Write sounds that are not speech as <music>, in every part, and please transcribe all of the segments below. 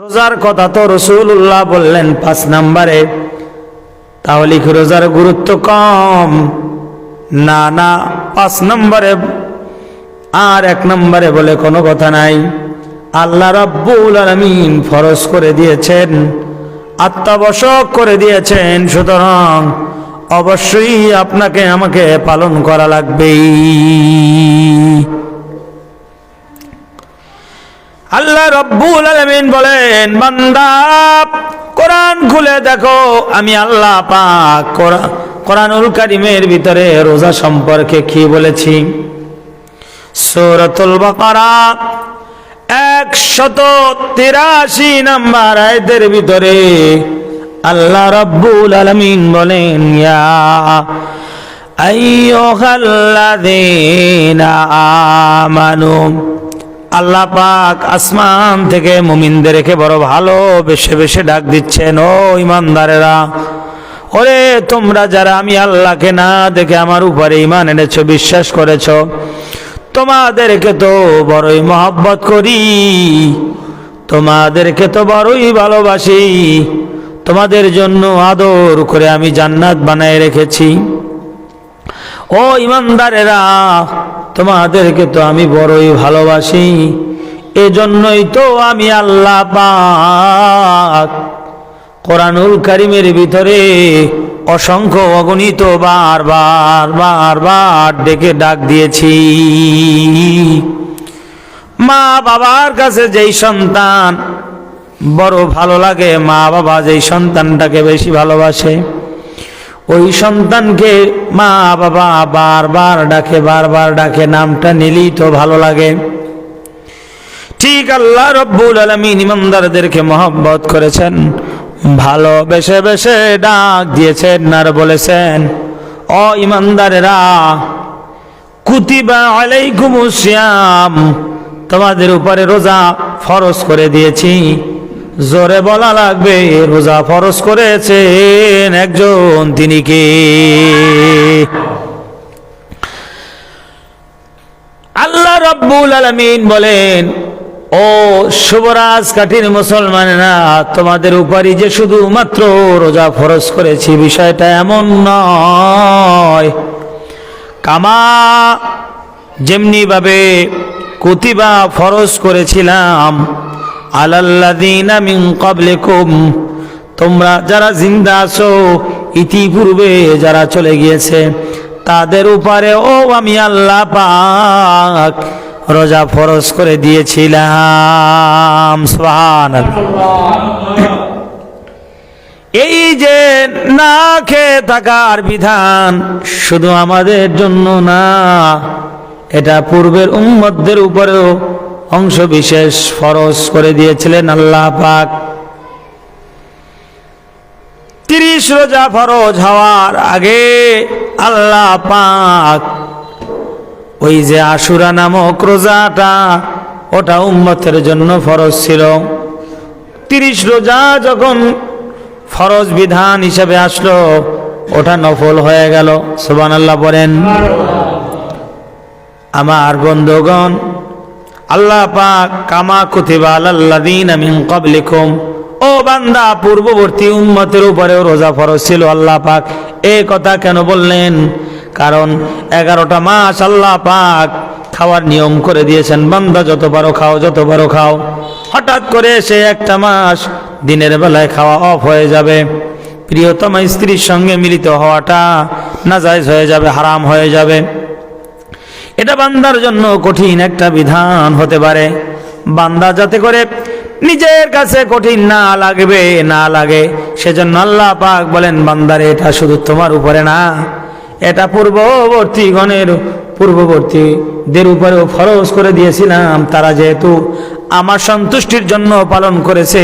রোজার কথা তো রসুল্লাহ বললেন পাঁচ নাম্বারে। তাহলে কি রোজার গুরুত্ব কম? না না, পাঁচ নম্বরে। আর এক নম্বরে বলে কোনো কথা নাই। আল্লাহ রাব্বুল আলামিন ফরজ করে দিয়েছেন, আত্মাবশক করে দিয়েছেন, সুতরাং অবশ্যই আপনাকে আমাকে পালন করা লাগবেই। আল্লাহ রব্বুল আলামিন বলেন, বান্দা, কোরআন খুলে দেখো, আমি আল্লাহ পাক কোরআ- কোরআনুল কারিমের ভিতরে রোজা সম্পর্কে কি বলেছি? সূরাতুল বাকারা, একশত তিরাশি নাম্বার আয়াতের ভিতরে আল্লাহ রব্বুল আলামিন বলেন, ইয়া আইয়ুহাল্লাযীনা আমানু আল্লাহ পাক আসমান থেকে মুমিনদেরকে বড় ভালো বেশে বেশে ডাক দিচ্ছেন, ও ইমানদারেরা। ওরে, তোমরা যারা আমি আল্লাহকে না দেখে আমার উপরে ইমান এনেছ, বিশ্বাস করেছ, তোমাদেরকে তো বড়ই মহব্বত করি। তোমাদেরকে তো বড়ই ভালোবাসি। তোমাদের জন্য আদর করে আমি জান্নাত বানায় রেখেছি। ও ইমানদারেরা তোমাদেরকে তো আমি বড়ই ভালোবাসি। এজন্যই তো আমি আল্লাহ পাক কোরআনুল কারিমের ভিতরে অসংখ্য অগণিত বার বার বার বার ডেকে ডাক দিয়েছি। মা বাবার কাছে যেই সন্তান, বড় ভালো লাগে মা বাবা যেই সন্তানটাকে বেশি ভালোবাসে। ওই সন্তানকে মা বাবা বারবার ডাকে বারবার ডাকে, নামটা নিলেই তো ভালো লাগে। ঠিক আল্লাহ রব্বুল আলমিন ইমানদারদেরকে মহব্বত করেছেন, ভালো বেশে বেশে ডাক দিয়েছেন আর বলেছেন অ ইমানদারেরা, কুতিবা আলাইকুম সিয়াম, তোমাদের উপরে রোজা ফরজ করে দিয়েছি। জোরে বলা লাগবে রোজা ফরজ করেছেন একজন, তিনি কে? আল্লাহ রব্বুল আলমিন বলেন, ও শুভরাজ কাঠির মুসলমানেরা, তোমাদের উপরই যে শুধুমাত্র রোজা ফরজ করেছি, বিষয়টা এমন নয়। কামা যেমনি ভাবে কুতিবা ফরজ করেছিলাম আলাল্লাদিনা মিন ক্বাবলিকুম। তোমরা যারা জিন্দা আছো, ইতিপূর্বে যারা চলে গিয়েছে, তাদের উপরে ও আমি আল্লাহ পাক রোজা ফরজ করে দিয়েছিলাম। এই যে না খেয়ে থাকার বিধান শুধু আমাদের জন্য না, এটা পূর্বের উম্মতদের উপরেও অংশ বিশেষ ফরজ করে দিয়েছিলেন আল্লাহ পাক। তিরিশ রোজা ফরজ হওয়ার আগে আল্লাহ পাক ওই যে আশুরা নামক রোজাটা, ওটা উম্মতের জন্য ফরজ ছিল। তিরিশ রোজা যখন ফরজ বিধান হিসেবে আসলো, ওটা নফল হয়ে গেল। সুবান আল্লাহ বলেন, আমার বন্ধুগণ আল্লাহ পাক কামা কুতিবা আলাল্লাযীন মিন ক্বাবলিকুম। ও বান্দা, পূর্ববর্তী উম্মতের উপরেও রোজা ফরজ ছিল আল্লাহ পাক। এই কথা কেন বললেন? কারণ এগারোটা মাস আল্লাহ পাক খাওয়ার নিয়ম করে দিয়েছেন, বান্দা যত পারো খাও, যত পারো খাও। হঠাৎ করে সে একটা মাস দিনের বেলায় খাওয়া অফ হয়ে যাবে। প্রিয়তমা স্ত্রীর সঙ্গে মিলিত হওয়াটা নাজায়জ হয়ে যাবে, হারাম হয়ে যাবে। এটা বান্দার জন্য কঠিন একটা বিধান হতে পারে। বান্দা যাতে করে নিজের কাছে কঠিন না লাগবে, না লাগে, সেজন্য আল্লাহ পাক বলেন, বান্দারে, এটা শুধু তোমার উপরে না, এটা পূর্ববর্তী গণের পূর্ববর্তীদের উপরেও ফরজ করে দিয়েছিলাম। তারা যেহেতু আমার সন্তুষ্টির জন্য পালন করেছে,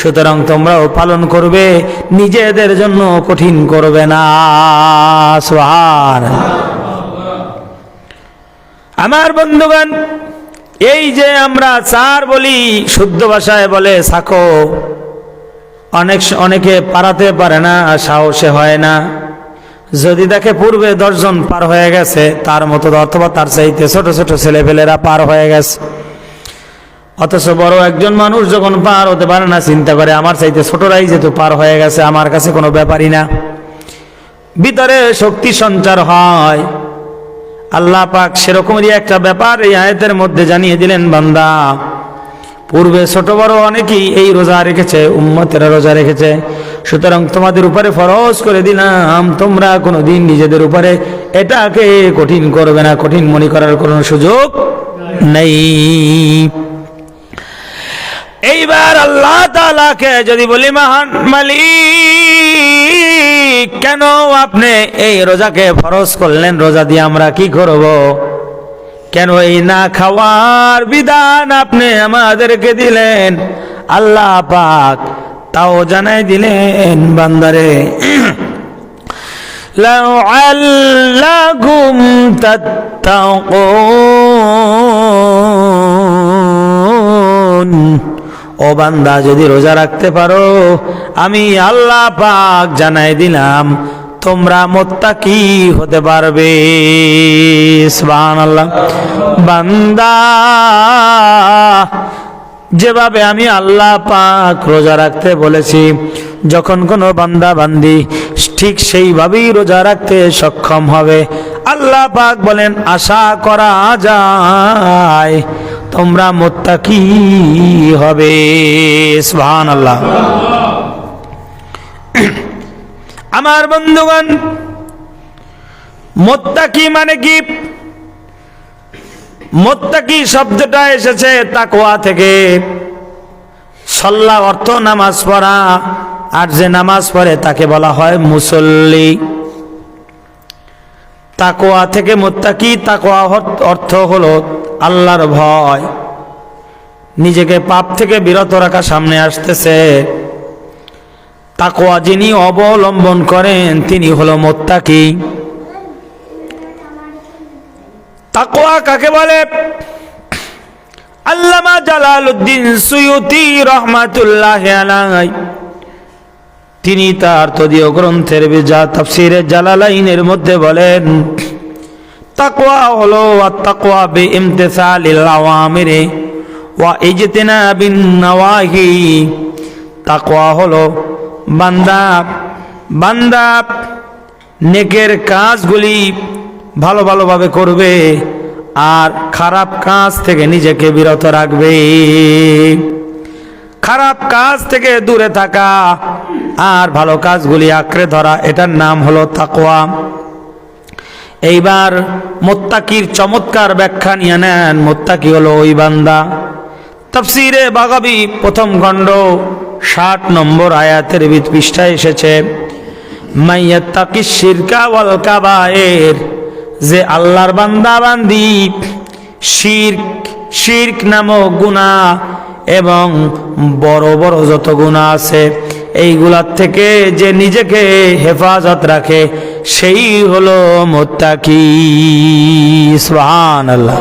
সুতরাং তোমরাও পালন করবে, নিজেদের জন্য কঠিন করবে না। সোহার আমার বন্ধুগণ, এই যে আমরা চার বলি শুদ্ধ ভাষায় বলে সাকো, অনেক অনেকে পারাতে পারে না, সাহসে হয় না। যদি দেখে পূর্বে দশজন পার হয়ে গেছে, তার মতো অথবা তার চাইতে ছোট ছোট ছেলেপেলেরা পার হয়ে গেছে। অথচ বড় একজন মানুষ যখন পার হতে পারে না, চিন্তা করে আমার চাইতে ছোটরাই যেহেতু পার হয়ে গেছে, আমার কাছে কোনো ব্যাপারই না। ভিতরে শক্তি সঞ্চার হয়। আল্লাহ পাক সেরকমই একটা ব্যাপার এই আয়াতের মধ্যে জানিয়ে দিলেন, বান্দা, পূর্বে ছোট বড় অনেকেই এই রোজা রেখেছে, উম্মতেরা রোজা রেখেছে। সুতরাং তোমাদের উপরে ফরজ করে দিলাম, তোমরা কোনো দিন নিজেদের উপরে এটাকে কঠিন করবে না, কঠিন মনে করার কোনো সুযোগ নেই। এইবার আল্লাহ তালাকে যদি বলি, মহান মালিক কেন আপনি এই রোজাকে ফরজ করলেন? রোজা দিয়ে আমরা কি করব? কেন এই না খাওয়ার বিধান আপনি আমাদেরকে দিলেন? আল্লাহ পাক তাও জানাই দিলেন, বান্দারে। <clears throat> তাও ও বান্দা, যদি রোজা রাখতে পারো, আমি আল্লাহ পাক জানাই দিলাম, তোমরা মোত্তা মোত্তাকি হতে পারবে। সুবহানাল্লাহ। বান্দা, যেভাবে আমি আল্লাহ পাক রোজা রাখতে বলেছি, যখন কোনো বান্দা বান্দি ঠিক সেইভাবেই রোজা রাখতে সক্ষম হবে, আল্লাহ পাক বলেন, আশা করা যায়। তোমরা মোত্তাকি হবে সুবহান আল্লাহ আমার বন্ধুগণ, মোত্তাকি মানে কি? মোত্তাকি শব্দটা এসেছে তাকোয়া থেকে। সল্লা অর্থ নামাজ পড়া, আর যে নামাজ পড়ে তাকে বলা হয় মুসল্লি। তাকোয়া থেকে মোত্তাকি তাকোয়া অর্থ হলো আল্লাহর ভয়। নিজেকে পাপ থেকে বিরত রাখা সামনে আসতেছে। তাকোয়া যিনি অবলম্বন করেন, তিনি হলো মোত্তাকি। তাকোয়া কাকে বলে? আল্লামা জালালউদ্দিন সুয়ুতি রহমাতুল্লাহ আলাই তিনি তার তদীয় গ্রন্থের যা তাফসিরে জালালাইনের মধ্যে বলেন তাকওয়া হলো তাকওয়া বে ইমতিসালিল আওয়ামিরে ওয়া ইজতিনাবিন নওয়াহি। তাকওয়া হলো বান্দা বান্দা নেকের কাজগুলি ভালো ভালোভাবে করবে আর খারাপ কাজ থেকে নিজেকে বিরত রাখবে। খারাপ কাজ থেকে দূরে থাকা আর ভালো কাজগুলি আঁকড়ে ধরা, এটার নাম হলো তাকওয়া। এইবার মোত্তাকির চমৎকার ব্যাখ্যা নিয়ে নেন। মোত্তাকি হলো ওই বান্দা। তফসিরে বাগাবি প্রথম খণ্ড, ষাট নম্বর আয়াতের পৃষ্ঠায় এসেছে মাইয়াত্তাকি শিরকা ওয়াল কাবায়ের যে আল্লাহর বান্দা বান্দি, শির্ক শির্ক নামক গুণা এবং বড় বড় যত গুণা আছে, এইগুলার থেকে যে নিজেকে হেফাজত রাখে সেই হলো মোত্তাকি সুবহানাল্লাহ।